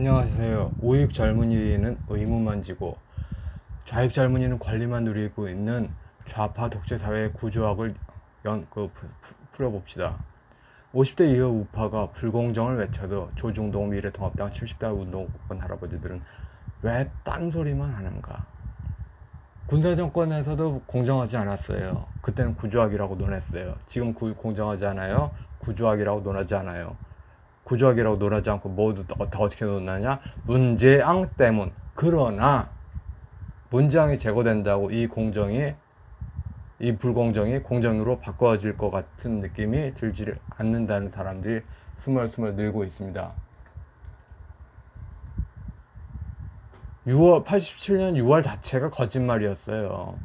안녕하세요. 우익 젊은이는 의무만 지고 좌익 젊은이는 권리만 누리고 있는 좌파 독재 사회의 구조학을 연, 그, 풀어봅시다. 50대 이후 우파가 불공정을 외쳐도 조중동 미래통합당 70대 운동권 할아버지들은 왜 딴소리만 하는가? 군사 정권에서도 공정하지 않았어요. 그때는 구조학이라고 논했어요. 지금 구- 공정하지 않아요? 구조학이라고 논하지 않아요. 구조학이라고 논하지 않고 모두 다 어떻게 논하냐? 문재앙 때문. 그러나 문재앙이 제거된다고 이 공정이 이 불공정이 공정으로 바꿔질 것 같은 느낌이 들지 않는다는 사람들이 스멀스멀 늘고 있습니다. 6월 87년 6월 자체가 거짓말이었어요.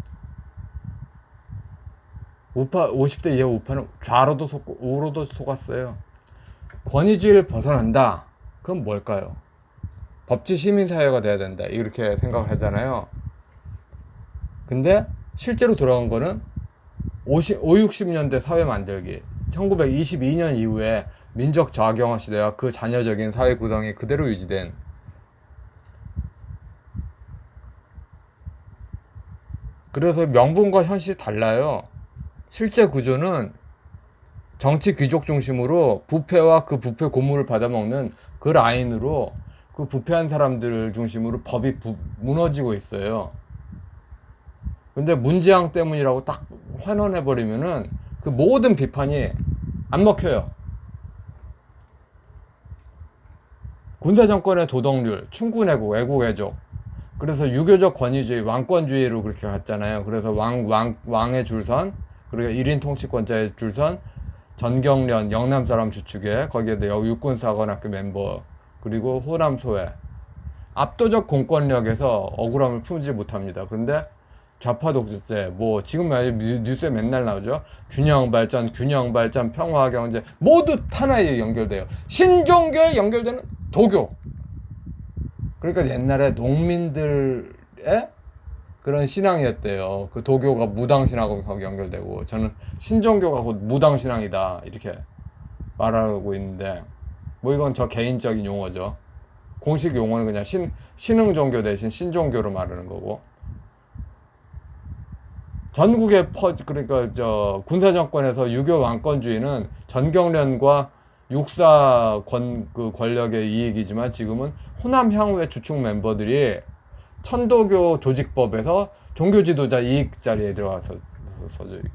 우파 50대 이하 우파는 좌로도 속고 우로도 속았어요. 권위주의를 벗어난다. 그건 뭘까요? 법치 시민 사회가 돼야 된다. 이렇게 생각을 하잖아요. 근데 실제로 돌아간 거는 50, 5, 60년대 사회 만들기. 1922년 이후에 민족 저하경화 시대와 그 잔여적인 사회 구성이 그대로 유지된 그래서 명분과 현실이 달라요. 실제 구조는 정치 귀족 중심으로 부패와 그 부패 고물을 받아먹는 그 라인으로 그 부패한 사람들을 중심으로 법이 부- 무너지고 있어요. 근데 문재앙 때문이라고 딱 환원해버리면은 그 모든 비판이 안 먹혀요. 군사 정권의 도덕률, 충군애국, 애국애족. 그래서 유교적 권위주의, 왕권주의로 그렇게 갔잖아요. 그래서 왕, 왕, 왕의 줄선, 그리고 1인 통치권자의 줄선, 전경련, 영남 사람 주축에, 거기에도 여- 육군사관학교 멤버, 그리고 호남 소외. 압도적 공권력에서 억울함을 품지 못합니다. 근데 좌파 독재제, 뭐, 지금 뉴스에 맨날 나오죠. 균형 발전, 균형 발전, 평화 경제, 모두 하나에 연결돼요. 신종교에 연결되는 도교. 그러니까 옛날에 농민들의 그런 신앙이었대요. 그 도교가 무당신하고 연결되고, 저는 신종교가 곧 무당신앙이다. 이렇게 말하고 있는데, 뭐 이건 저 개인적인 용어죠. 공식 용어는 그냥 신, 신흥 종교 대신 신종교로 말하는 거고. 전국의 퍼, 그러니까 저 군사 정권에서 유교 왕권주의는 전경련과 육사 권, 그 권력의 이익이지만 지금은 호남 향후의 주축 멤버들이 천도교 조직법에서 종교 지도자 이익 자리에 들어가서.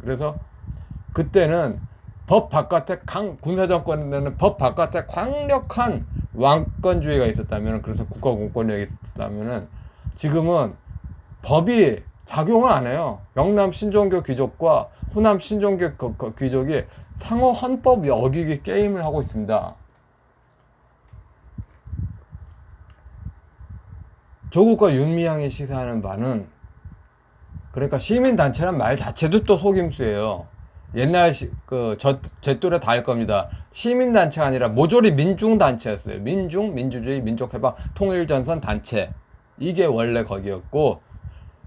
그래서 그때는 법 바깥에 강 군사 정권에는 법 바깥에 강력한 왕권주의가 있었다면 그래서 국가 공권력이 있었다면은 지금은 법이 작용을 안 해요. 영남 신종교 귀족과 호남 신종교 귀족이 상호 헌법 어기기 게임을 하고 있습니다. 조국과 윤미향이 시사하는 바는 그러니까 시민단체란 말 자체도 또 속임수예요. 옛날 시, 그, 저, 제 또래 다 알 겁니다. 시민단체가 아니라 모조리 민중단체였어요. 민중, 민주주의, 민족해방, 통일전선 단체. 이게 원래 거기였고,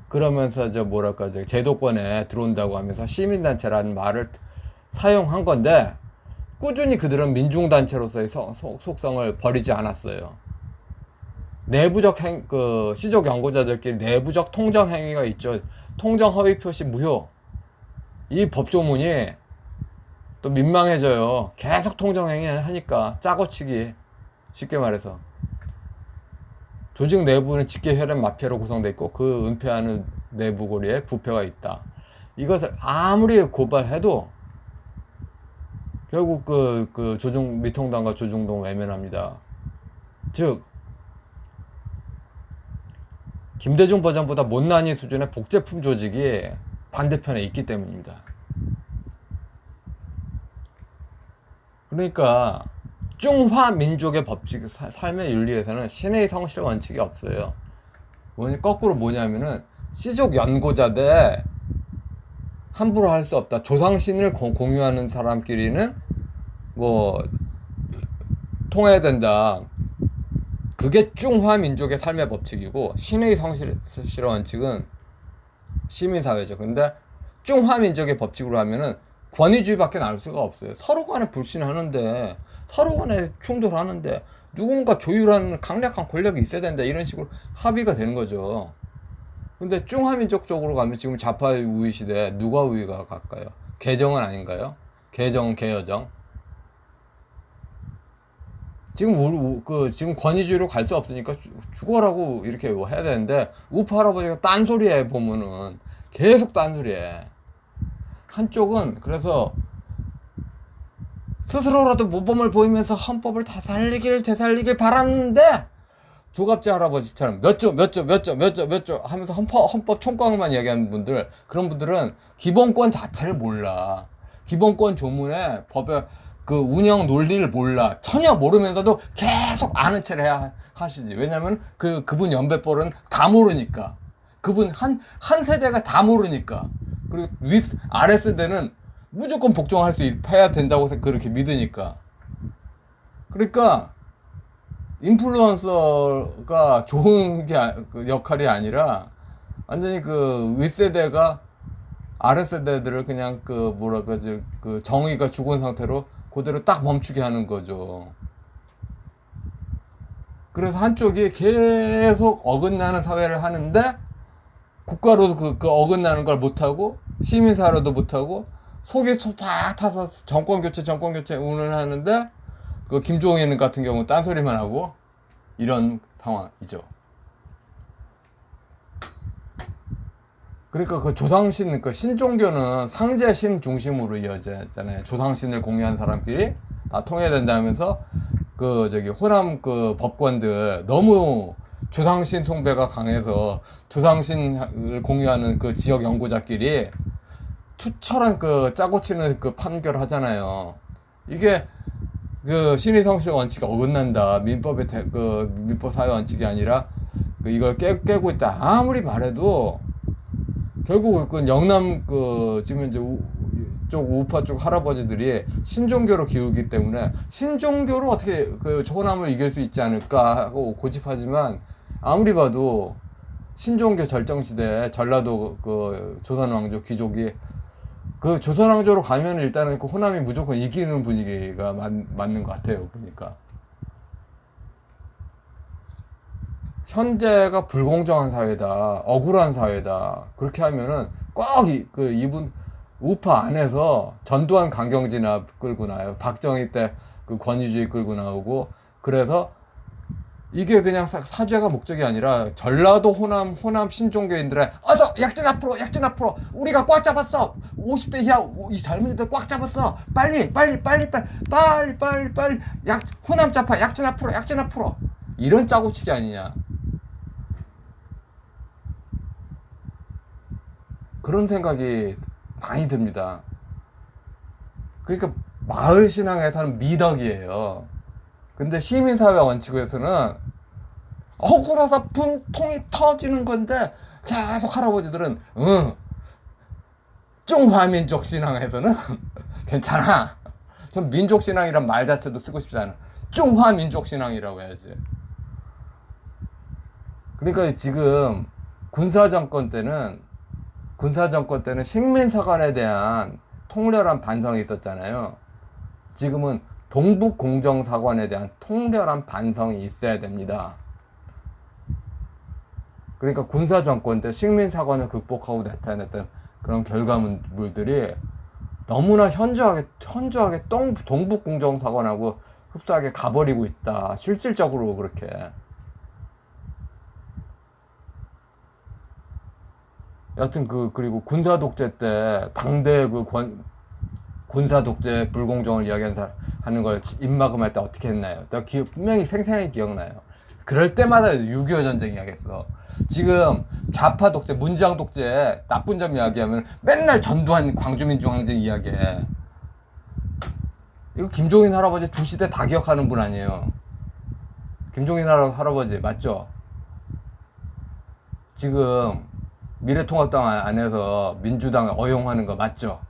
그러면서 저 뭐랄까, 저 제도권에 들어온다고 하면서 시민단체라는 말을 사용한 건데, 꾸준히 그들은 민중단체로서의 서- 속- 속성을 버리지 않았어요. 내부적 행, 그, 시족 연구자들끼리 내부적 통정 행위가 있죠. 통정 허위 표시 무효. 이 법조문이 또 민망해져요. 계속 통정 행위 하니까 짜고치기. 쉽게 말해서. 조직 내부는 직계 혈연 마피아로 구성되어 있고 그 은폐하는 내부 고리에 부패가 있다. 이것을 아무리 고발해도 결국 그, 그 조중, 미통당과 조중동 외면합니다. 즉, 김대중 버전보다 못난이 수준의 복제품 조직이 반대편에 있기 때문입니다. 그러니까 중화 민족의 법칙 사- 삶의 윤리에서는 신의 성실 원칙이 없어요. 뭐냐 거꾸로 뭐냐면은 시족 연고자 대 함부로 할 수 없다. 조상신을 고- 공유하는 사람끼리는 뭐 통해야 된다. 그게 중화 민족의 삶의 법칙이고 신의 성실 실 원칙은 시민사회죠. 근데 중화 민족의 법칙으로 하면은 권위주의밖에 나올 수가 없어요. 서로 간에 불신하는데 서로 간에 충돌하는데 누군가 조율하는 강력한 권력이 있어야 된다 이런 식으로 합의가 되는 거죠. 근데 중화민족 쪽으로 가면 지금 좌파 우위 시대에 누가 우위가 갈까요? 개정은 아닌가요? 개정 개여정. 지금 우리 우- 그 지금 권위주의로 갈 수 없으니까 죽- 죽어라고 이렇게 뭐 해야 되는데 우파 할아버지가 딴소리해 보면은 계속 딴소리해. 한쪽은 그래서 스스로라도 모범을 보이면서 헌법을 다 살리길 되살리길 바랐는데 조갑지 할아버지처럼 몇 조 몇 조 몇 조 몇 조 몇 조 하면서 헌법 헌법 총괄만 이야기하는 분들 그런 분들은 기본권 자체를 몰라 기본권 조문에 법의 그 운영 논리를 몰라. 전혀 모르면서도 계속 아는 체를 해야 하시지. 왜냐면 그 그분 연배뻘은 다 모르니까. 그분 한 한 세대가 다 모르니까. 그리고 윗 아래 세대는 무조건 복종할 수 있- 해야 된다고 생- 그렇게 믿으니까. 그러니까 인플루언서가 좋은 게 아- 그 역할이 아니라 완전히 그 윗세대가 아랫세대들을 그냥 그 뭐라 그러지? 그 정의가 죽은 상태로 그대로 딱 멈추게 하는 거죠. 그래서 한쪽이 계속 어긋나는 사회를 하는데 국가로도 그, 그 어긋나는 걸 못하고 시민사회로도 못하고 속이 소팍 타서 정권 교체 정권 교체 운운하는데 그 김종인 같은 경우 딴소리만 하고 이런 상황이죠. 그러니까 그 조상신 그 신종교는 상제 신 중심으로 이어졌잖아요. 조상신을 공유한 사람끼리 다 통해된다면서 그 저기 호남 그 법관들 너무 조상신 숭배가 강해서 조상신을 공유하는 그 지역 연구자끼리 투철한 그 짜고 치는 그 판결 하잖아요. 이게 그 신의 성실 원칙이 어긋난다. 민법의 대, 그 민법 사회 원칙이 아니라 그 이걸 깨, 깨고 있다. 아무리 말해도 결국 그 영남 그 지금 이제 우, 쪽 우파 쪽 할아버지들이 신종교로 기울기 때문에 신종교로 어떻게 그 호남을 이길 수 있지 않을까 하고 고집하지만 아무리 봐도 신종교 절정 시대에 전라도 그 조선 왕조 귀족이 그 조선 왕조로 가면 일단은 그 호남이 무조건 이기는 분위기가 맞, 맞는 것 같아요. 보니까 현재가 불공정한 사회다 억울한 사회다 그렇게 하면은 꼭그 이분 우파 안에서 전두환 강경진압 끌고 나요. 박정희 때 그 권위주의 끌고 나오고 그래서 이게 그냥 사, 사죄가 목적이 아니라 전라도 호남 호남 신종교인들의 어서 약진 앞으로 약진 앞으로 우리가 꽉 잡았어. 50대 이하 오- 이 젊은이들 꽉 잡았어. 빨리 빨리 빨리 빨리 빨리 빨리 빨리 약 호남 좌파 약진 앞으로 약진 앞으로. 이런 짜고치기 아니냐 그런 생각이 많이 듭니다. 그러니까 마을 신앙에서는 미덕이에요. 근데 시민사회 원칙에서는 억울해서 분통이 터지는 건데 계속 할아버지들은 응 중화민족 신앙에서는 괜찮아. 전 민족 신앙이란 말 자체도 쓰고 싶지 않아. 중화민족 신앙이라고 해야지. 그러니까 지금 군사 정권 때는 군사 정권 때는 식민 사관에 대한 통렬한 반성이 있었잖아요 지금은 동북 공정 사관에 대한 통렬한 반성이 있어야 됩니다. 그러니까 군사 정권 때 식민 사관을 극복하고 나타냈던 그런 결과물들이 너무나 현저하게, 현저하게 동, 동북공정 사관하고 흡사하게 가버리고 있다. 실질적으로 그렇게. 여하튼 그, 그리고 군사 독재 때 당대 그 권, 군사 독재 불공정을 이야기하는 걸 입막음할 때 어떻게 했나요? 내가 기, 분명히 생생히 기억나요. 그럴 때마다 6.25 전쟁 이야기했어. 지금 좌파 독재, 문장 독재 나쁜 점 이야기하면 맨날 전두환 광주민중항쟁 이야기해. 이거 김종인 할아버지 두 시대 다 기억하는 분 아니에요. 김종인 할아- 할아버지 맞죠? 지금 미래통합당 안에서 민주당을 어용하는 거 맞죠?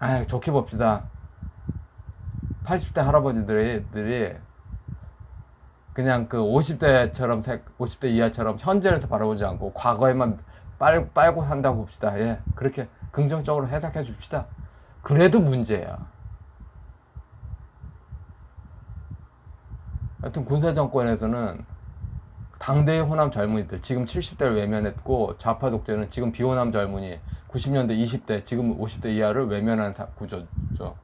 아 좋게 봅시다. 80대 할아버지들이 들이 그냥 그 50대처럼 50대 이하처럼 현재를 바라보지 않고 과거에만 빨, 빨고 산다고 봅시다. 예. 그렇게 긍정적으로 해석해 줍시다. 그래도 문제야. 하여튼 군사 정권에서는 당대의 호남 젊은이들 지금 70대를 외면했고 좌파 독재는 지금 비호남 젊은이 90년대 20대 지금 50대 이하를 외면한 사- 구조죠.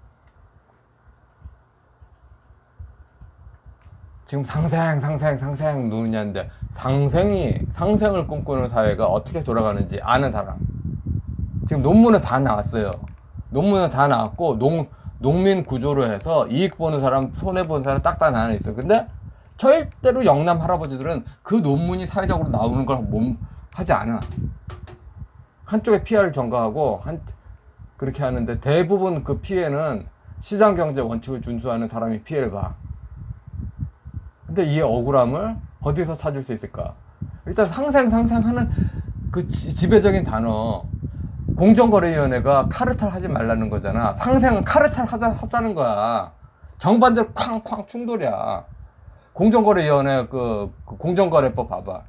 지금 상생 상생 상생 노느냐인데 상생이 상생을 꿈꾸는 사회가 어떻게 돌아가는지 아는 사람. 지금 논문은 다 나왔어요. 논문은 다 나왔고 농 농민 구조로 해서 이익 보는 사람 손해 보는 사람 딱 다 나눠 있어 근데 절대로 영남 할아버지들은 그 논문이 사회적으로 나오는 걸 몸 하지 않아 한쪽에 피해를 전가하고 한 그렇게 하는데 대부분 그 피해는 시장 경제 원칙을 준수하는 사람이 피해를 봐. 근데 이 억울함을 어디서 찾을 수 있을까? 일단 상생 상생하는 그 지, 지배적인 단어 공정거래위원회가 카르텔 하지 말라는 거잖아. 상생은 카르텔 하자, 하자는 거야. 정반대로 쾅쾅 충돌이야. 공정거래위원회 그, 그 공정거래법 봐봐.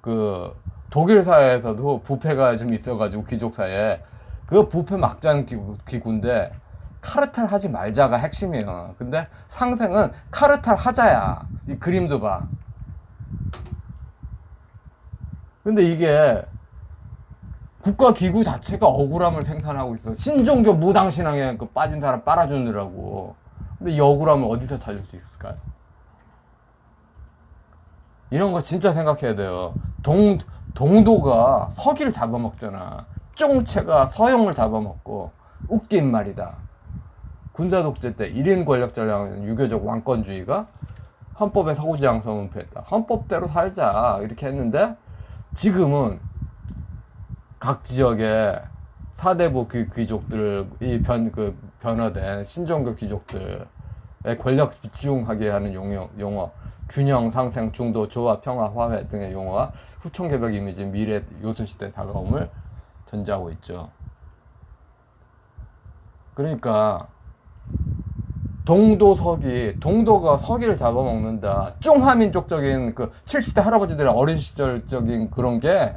그 독일 사회에서도 부패가 좀 있어가지고 귀족 사회에 그 부패 막장 기구, 기구인데 카르텔 하지 말자가 핵심이에요. 근데 상생은 카르텔 하자야. 이 그림도 봐. 근데 이게 국가 기구 자체가 억울함을 생산하고 있어. 신종교 무당 신앙에 그 빠진 사람 빨아주느라고. 근데 이 억울함을 어디서 찾을 수 있을까요? 이런 거 진짜 생각해야 돼요. 동, 동도가 서기를 잡아먹잖아. 쫑채가 서영을 잡아먹고 웃긴 말이다. 군사 독재 때 1인 권력 전략 유교적 왕권주의가 헌법에 서구지향성 은폐했다. 헌법대로 살자 이렇게 했는데 지금은 각 지역의 사대부 귀, 귀족들이 변, 그 변화된 신종교 귀족들의 권력 집중하게 하는 용어, 용어 균형, 상생, 중도, 조화, 평화, 화해 등의 용어와 후총 개벽 이미지, 미래 요소시대 다가옴을 전제하고 있죠. 그러니까 동도 서기, 동도가 서기를 잡아먹는다. 중화민족적인 그 70대 할아버지들의 어린 시절적인 그런 게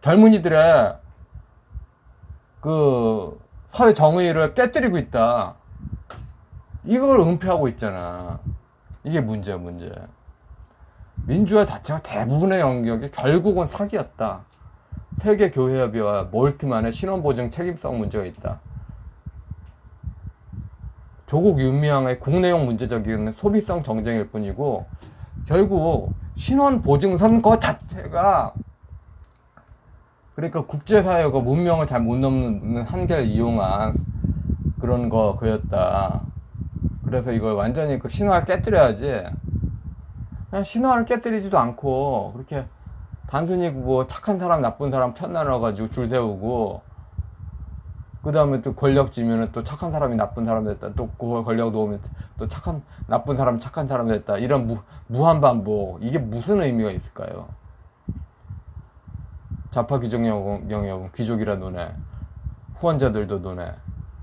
젊은이들의 그 사회 정의를 깨뜨리고 있다. 이걸 은폐하고 있잖아. 이게 문제야, 문제. 민주화 자체가 대부분의 영역이 결국은 사기였다. 세계 교회협의와 몰트만의 신원 보증 책임성 문제가 있다. 조국 윤미향의 국내용 문제적인 소비성 정쟁일 뿐이고 결국 신원 보증 선 거 자체가 그러니까 국제사회가 문명을 잘 못 넘는 한계를 이용한 그런 거 그였다. 그래서 이걸 완전히 그 신화를 깨뜨려야지. 그냥 신화를 깨뜨리지도 않고 그렇게 단순히 뭐 착한 사람 나쁜 사람 편 나눠 가지고 줄 세우고 그 다음에 또 권력 지면은 또 착한 사람이 나쁜 사람 됐다. 또그 권력 놓으면 또 착한 나쁜 사람 착한 사람 됐다. 이런 무, 무한 반복. 이게 무슨 의미가 있을까요? 좌파 귀족 영역은 귀족이라 노네. 후원자들도 노네.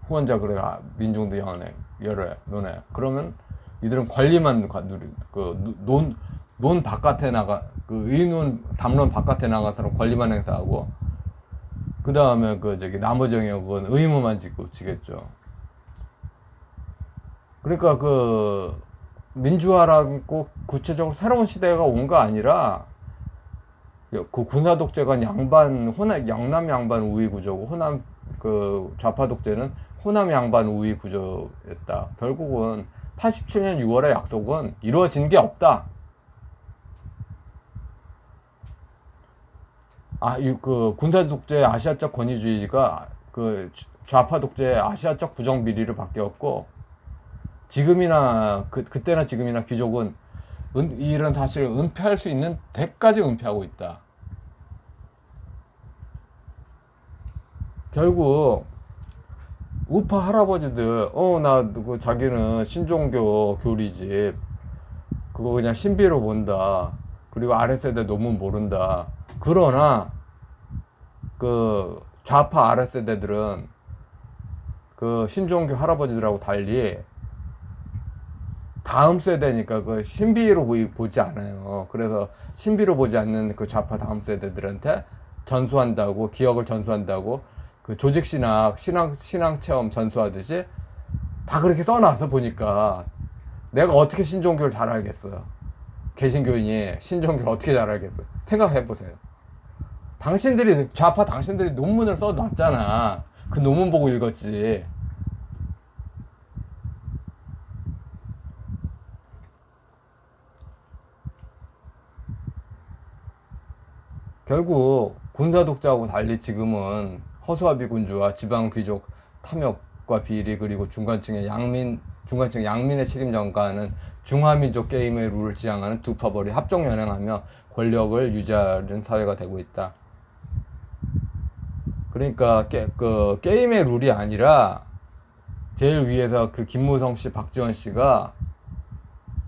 후원자 그래 아, 민중도 영네 열애 노네. 그러면 이들은 권리만 가- 누리 그논논 논 바깥에 나가 그 의논 담론 바깥에 나가서 권리만 행사하고 그 다음에 그 저기 나머지 영역은 의무만 지고 지겠죠. 그러니까 그 민주화라고 구체적으로 새로운 시대가 온 거 아니라 그 군사 독재가 양반 호남 영남 양반 우위 구조고 호남 그 좌파 독재는 호남 양반 우위 구조였다. 결국은 87년 6월의 약속은 이루어진 게 없다. 아, 이 그 군사 독재 아시아적 권위주의가 그 좌파 독재 아시아적 부정 비리로 바뀌었고 지금이나 그 그때나 지금이나 귀족은 은, 이런 사실을 은폐할 수 있는 데까지 은폐하고 있다. 결국 우파 할아버지들 어 나 그 자기는 신종교 교리집 그거 그냥 신비로 본다. 그리고 아랫세대 논문 모른다. 그러나 그 좌파 아랫세대들은 그 신종교 할아버지들하고 달리 다음 세대니까 그 신비로 보지 않아요. 그래서 신비로 보지 않는 그 좌파 다음 세대들한테 전수한다고 기억을 전수한다고 그 조직 신학 신앙 신앙 체험 전수하듯이 다 그렇게 써놔서 보니까 내가 어떻게 신종교를 잘 알겠어요? 개신교인이 신종교를 어떻게 잘 알겠어요? 생각해 보세요. 당신들이 좌파 당신들이 논문을 써놨잖아. 그 논문 보고 읽었지. 결국 군사 독자하고 달리 지금은 허수아비 군주와 지방 귀족 탐욕과 비리 그리고 중간층의 양민 중간층 양민의 책임 전가하는 중화민족 게임의 룰을 지향하는 두 파벌이 합종 연행하며 권력을 유지하는 사회가 되고 있다. 그러니까 게, 그 게임의 룰이 아니라 제일 위에서 그 김무성 씨, 박지원 씨가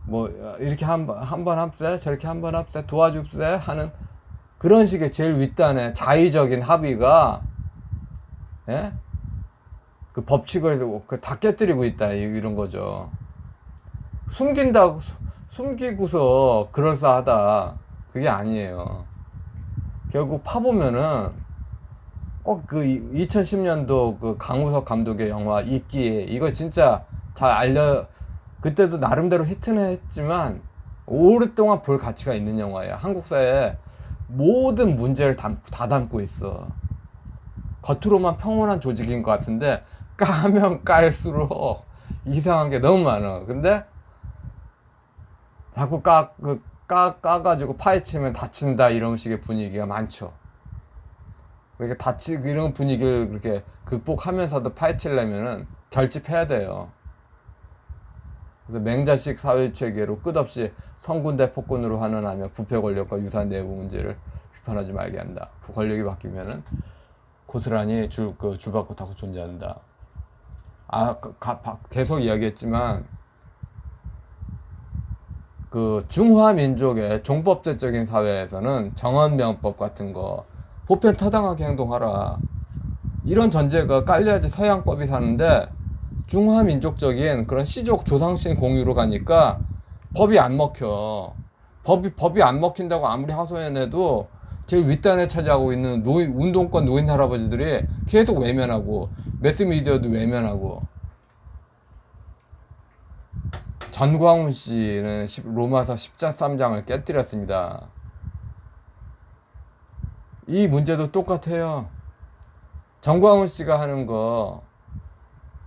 뭐 이렇게 한번 합세, 저렇게 한 번 합세, 도와줍세 하는 그런 식의 제일 윗단의 자의적인 합의가 예? 그 법칙을 그다 깨뜨리고 있다 이런 거죠. 숨긴다 숨기고서 그럴싸하다 그게 아니에요. 결국 파보면은 꼭 그 2010년도 그 강우석 감독의 영화 이끼 이거 진짜 잘 알려 그때도 나름대로 히트는 했지만 오랫동안 볼 가치가 있는 영화예요. 한국 사회에 모든 문제를 담, 다 담고 있어. 겉으로만 평온한 조직인 것 같은데 까면 깔수록 이상한 게 너무 많아. 근데 자꾸 까, 그, 까, 까가지고 파헤치면 다친다 이런 식의 분위기가 많죠. 그렇게 다치, 이런 분위기를 그렇게 극복하면서도 파헤치려면은 결집해야 돼요. 그래서 맹자식 사회 체계로 끝없이 성군대 폭군으로 환원하며 부패 권력과 유사한 내부 문제를 비판하지 말게 한다. 그 권력이 바뀌면은 고스란히 줄, 그 줄받고 타고 존재한다. 아, 가, 가, 계속 이야기했지만, 그 중화 민족의 종법제적인 사회에서는 정언명법 같은 거 보편 타당하게 행동하라. 이런 전제가 깔려야지 서양법이 사는데 중화 민족적인 그런 시족 조상신 공유로 가니까 법이 안 먹혀. 법이 법이 안 먹힌다고 아무리 하소연해도 제일 윗단에 차지하고 있는 노인 운동권 노인 할아버지들이 계속 외면하고 매스미디어도 외면하고 전광훈 씨는 로마서 13장을 깨뜨렸습니다. 이 문제도 똑같아요. 전광훈 씨가 하는 거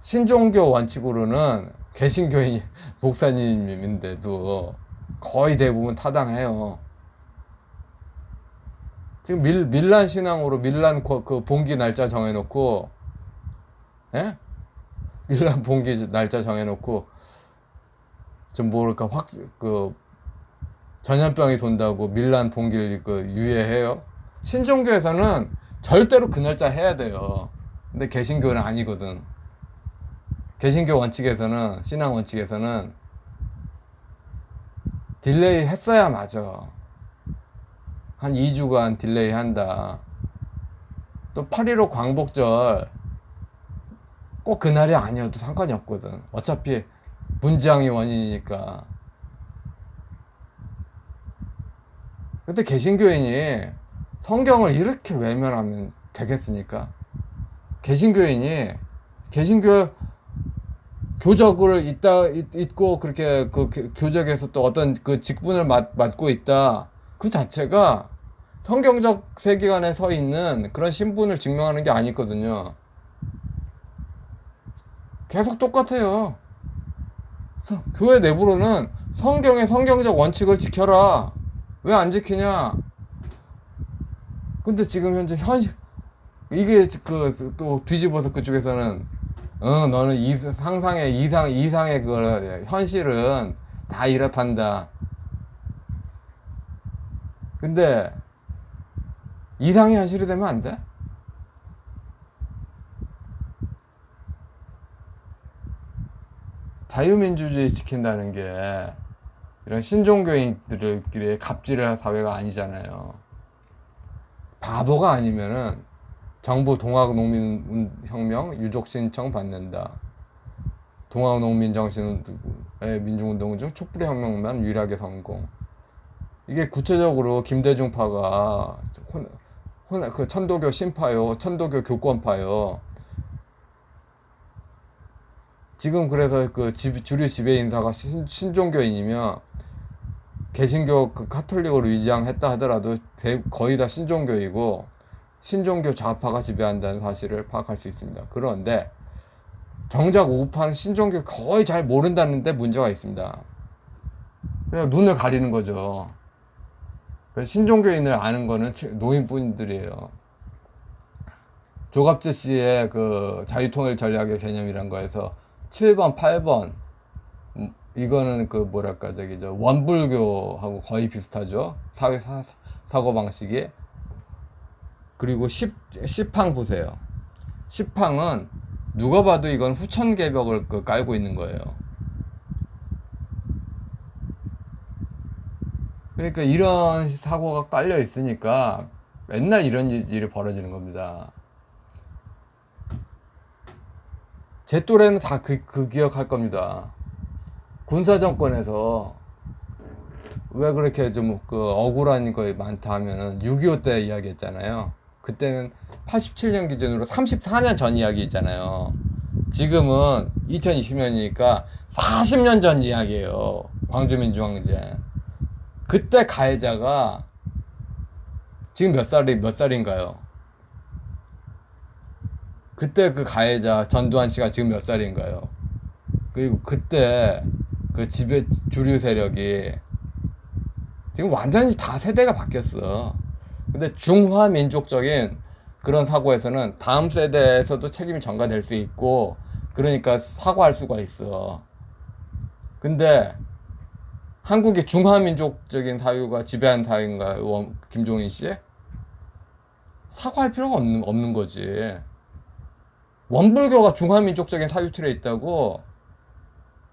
신종교 원칙으로는 개신교인 목사님인데도 거의 대부분 타당해요. 지금 밀, 밀란 신앙으로 밀란 그 봉기 날짜 정해놓고, 예? 밀란 봉기 날짜 정해놓고, 좀 뭐랄까, 확, 그, 전염병이 돈다고 밀란 봉기를 그 유예해요. 신종교에서는 절대로 그 날짜 해야 돼요. 근데 개신교는 아니거든. 개신교 원칙에서는 신앙 원칙에서는 딜레이 했어야 맞아. 한 2주간 딜레이 한다. 또 8.15 광복절 꼭 그날이 아니어도 상관이 없거든. 어차피 문장이 원인이니까. 근데 개신교인이 성경을 이렇게 외면하면 되겠습니까? 개신교인이 개신교 교적을 있다 있고 그렇게 그 교적에서 또 어떤 그 직분을 맡, 맡고 있다 그 자체가 성경적 세계관에 서 있는 그런 신분을 증명하는 게 아니거든요. 계속 똑같아요. 교회 내부로는 성경의 성경적 원칙을 지켜라. 왜 안 지키냐? 근데 지금 현재 현실 이게 그 또 뒤집어서 그쪽에서는 어, 너는 이, 상상의 이상, 이상의 그 현실은 다 이렇단다. 근데 이상의 현실이 되면 안 돼? 자유민주주의 지킨다는 게 이런 신종교인들끼리 갑질할 사회가 아니잖아요. 바보가 아니면은 정부 동학농민혁명 유족 신청 받는다. 동학농민 정신의 민중운동 중 촛불의 혁명만 유일하게 성공. 이게 구체적으로 김대중파가 혼, 혼, 그 천도교 신파요, 천도교 교권파요. 지금 그래서 그 지- 주류 지배 인사가 신, 신종교인이면 개신교 그 카톨릭으로 위장했다 하더라도 대- 거의 다 신종교이고 신종교 좌파가 지배한다는 사실을 파악할 수 있습니다. 그런데 정작 우파는 신종교 거의 잘 모른다는데 문제가 있습니다. 그냥 눈을 가리는 거죠. 신종교인을 아는 거는 치- 노인분들이에요. 조갑재 씨의 그 자유통일 전략의 개념이란 거에서 7번, 8번 음, 이거는 그 뭐랄까 저기죠 원불교하고 거의 비슷하죠? 사회 사, 사고 방식이. 그리고 10, 10항 보세요. 10항은 누가 봐도 이건 후천 개벽을 그 깔고 있는 거예요 그러니까 이런 사고가 깔려 있으니까 맨날 이런 일- 일이 벌어지는 겁니다 제 또래는 다 그 그 기억할 겁니다. 군사 정권에서 왜 그렇게 좀 그 억울한 거 많다 하면은 6.25 때 이야기 했잖아요. 그때는 87년 기준으로 34년 전 이야기잖아요. 지금은 2020년이니까 40년 전 이야기예요. 광주민주항쟁. 그때 가해자가 지금 몇 살이 몇 살인가요? 그때 그 가해자 전두환 씨가 지금 몇 살인가요? 그리고 그때 그 지배 주류 세력이 지금 완전히 다 세대가 바뀌었어. 근데 중화 민족적인 그런 사고에서는 다음 세대에서도 책임이 전가될 수 있고 그러니까 사과할 수가 있어. 근데 한국이 중화 민족적인 사유가 지배한 사유인가요? 원- 김종인 씨? 사과할 필요가 없는 없는 거지. 원불교가 중화민족적인 사유 틀에 있다고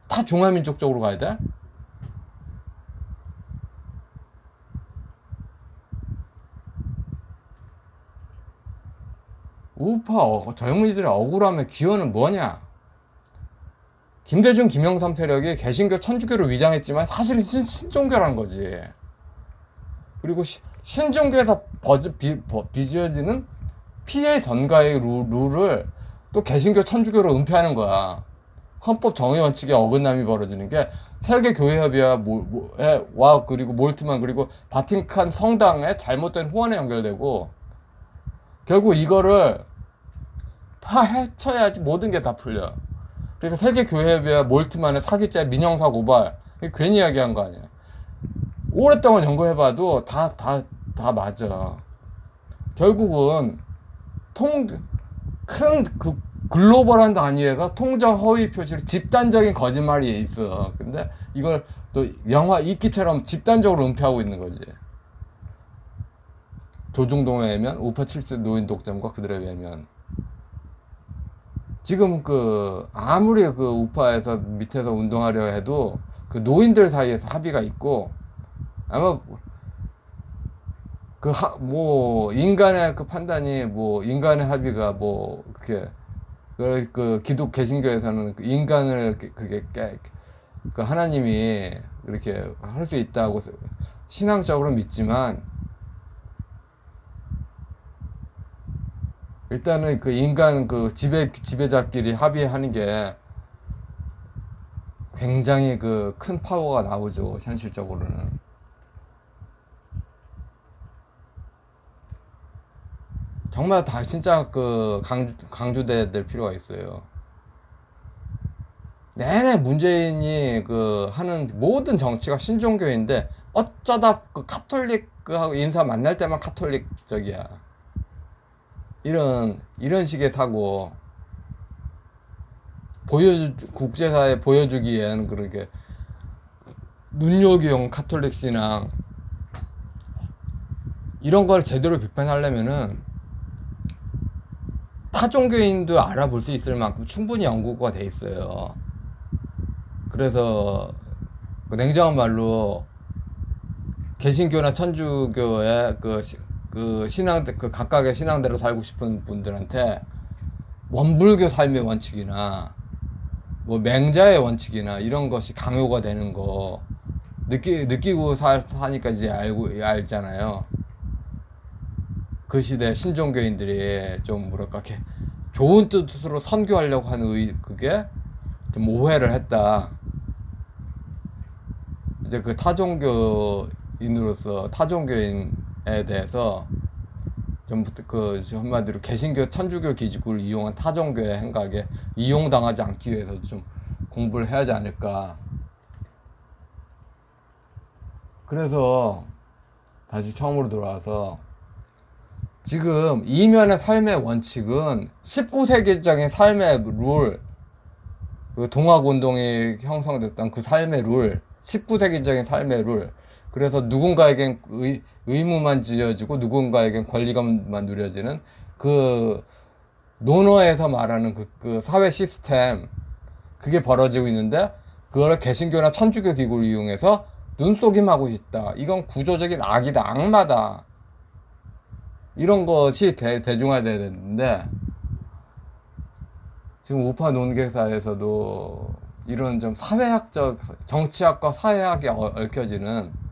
다 중화민족적으로 가야 돼? 우파 어, 젊은이들의 억울함의 기원은 뭐냐? 김대중, 김영삼 세력이 개신교, 천주교를 위장했지만 사실은 신, 신종교라는 거지. 그리고 시- 신종교에서 버즈, 비, 버, 빚어지는 피해 전가의 루, 룰을 또 개신교 천주교로 은폐하는 거야. 헌법 정의 원칙에 어긋남이 벌어지는 게 세계 교회 협의와 모- 모- 에- 와 그리고 몰트만 그리고 바티칸 성당의 잘못된 후원에 연결되고 결국 이거를 다 해쳐야지 모든 게 다 풀려. 그러니까 세계 교회 협의와 몰트만의 사기죄 민형사 고발 괜히 이야기한 거 아니야. 오랫동안 연구해봐도 다 다 다 맞아. 결국은 통 큰 그 글로벌한 단위에서 통정 허위 표시로 집단적인 거짓말이 있어. 근데 이걸 또 영화 이끼처럼 집단적으로 은폐하고 있는 거지. 조중동에 의하면 우파 7세 노인 독점과 그들에 의하면 지금 그 아무리 그 우파에서 밑에서 운동하려 해도 그 노인들 사이에서 합의가 있고 아마 그 뭐 인간의 그 판단이 뭐 인간의 합의가 뭐 그렇게 그, 그 기독 개신교에서는 그 인간을 그- 그게 깨, 그 하나님이 이렇게 할 수 있다고 신앙적으로 믿지만 일단은 그 인간 그 지배 지배자끼리 합의하는 게 굉장히 그 큰 파워가 나오죠 현실적으로는. 정말 다 진짜 그 강주, 강조돼야 될 필요가 있어요. 내내 문재인이 그 하는 모든 정치가 신종교인데 어쩌다 그 카톨릭하고 인사 만날 때만 카톨릭적이야. 이런 이런 식의 사고 보여주 국제사에 보여주기엔 그렇게 눈요기용 카톨릭 신앙 이런 걸 제대로 비판하려면은 타 종교인도 알아볼 수 있을 만큼 충분히 연구가 돼 있어요. 그래서 그 냉정한 말로 개신교나 천주교의 그, 시- 그 신앙 그 각각의 신앙대로 살고 싶은 분들한테 원불교 삶의 원칙이나 뭐 맹자의 원칙이나 이런 것이 강요가 되는 거 느끼 느끼고 사, 사니까 이제 알고 알잖아요. 그 시대 신종교인들이 좀 뭐랄까 이렇게 좋은 뜻으로 선교하려고 하는 의 그게 좀 오해를 했다. 이제 그 타종교인으로서 타종교인에 대해서 좀그 한마디로 개신교 천주교 기구를 이용한 타종교의 행각에 이용당하지 않기 위해서 좀 공부를 해야 하지 않을까. 그래서 다시 처음으로 돌아와서 지금 이면의 삶의 원칙은 19세기적인 삶의 룰, 그 동학 운동이 형성됐던 그 삶의 룰, 19세기적인 삶의 룰. 그래서 누군가에겐 의, 의무만 지어지고 누군가에겐 권리감만 누려지는 그 논어에서 말하는 그, 그 사회 시스템 그게 벌어지고 있는데 그걸 개신교나 천주교 기구를 이용해서 눈속임하고 있다. 이건 구조적인 악이다, 악마다. 이런 것이 대, 대중화돼야 되는데 지금 우파 논객사에서도 이런 좀 사회학적 정치학과 사회학이 어- 얽혀지는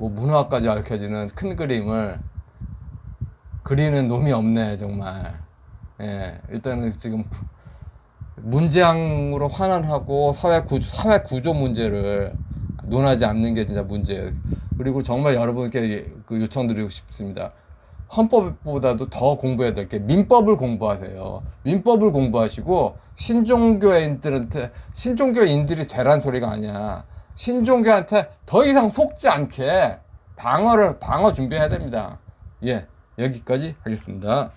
뭐 문화까지 얽혀지는 큰 그림을 그리는 놈이 없네 정말 예 일단은 지금 문제항으로 환원하고 사회 구조 사회 구조 문제를 논하지 않는 게 진짜 문제예요 그리고 정말 여러분께 그 요청드리고 싶습니다 헌법보다도 더 공부해야 될 게 민법을 공부하세요. 민법을 공부하시고 신종교인들한테 신종교인들이 되란 소리가 아니야. 신종교한테 더 이상 속지 않게 방어를 방어 준비해야 됩니다. 예, 여기까지 하겠습니다.